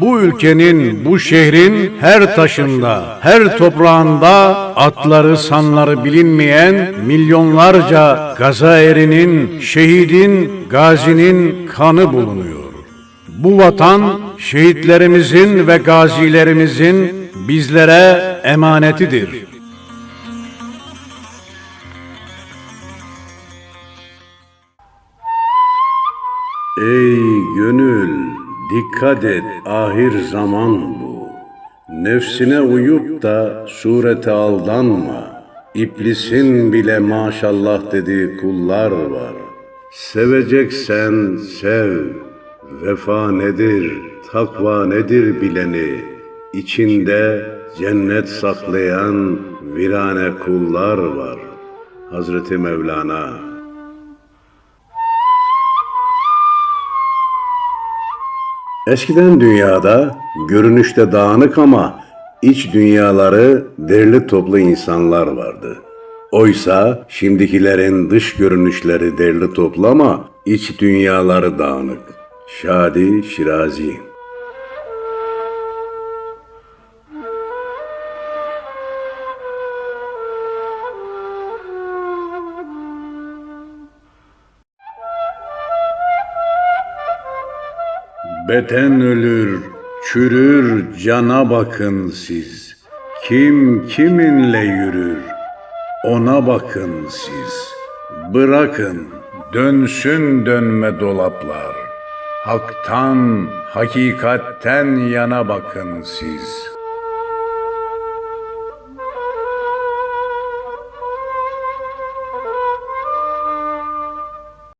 Bu ülkenin, bu şehrin her taşında, her toprağında atları sanları bilinmeyen milyonlarca gaza erinin, şehidin, gazinin kanı bulunuyor. Bu vatan şehitlerimizin ve gazilerimizin bizlere emanetidir. Ey gönül dikkat et ahir zaman bu. Nefsine uyup da surete aldanma. İblisin bile maşallah dediği kullar var. Seveceksen sev. Vefa nedir, takva nedir bileni. İçinde cennet saklayan virane kullar var. Hazreti Mevlana Eskiden dünyada görünüşte dağınık ama iç dünyaları derli toplu insanlar vardı. Oysa şimdikilerin dış görünüşleri derli toplu ama iç dünyaları dağınık. Şadi Şirazi Beten ölür, çürür, cana bakın siz. Kim kiminle yürür, ona bakın siz. Bırakın, dönsün dönme dolaplar. Haktan, hakikatten yana bakın siz.''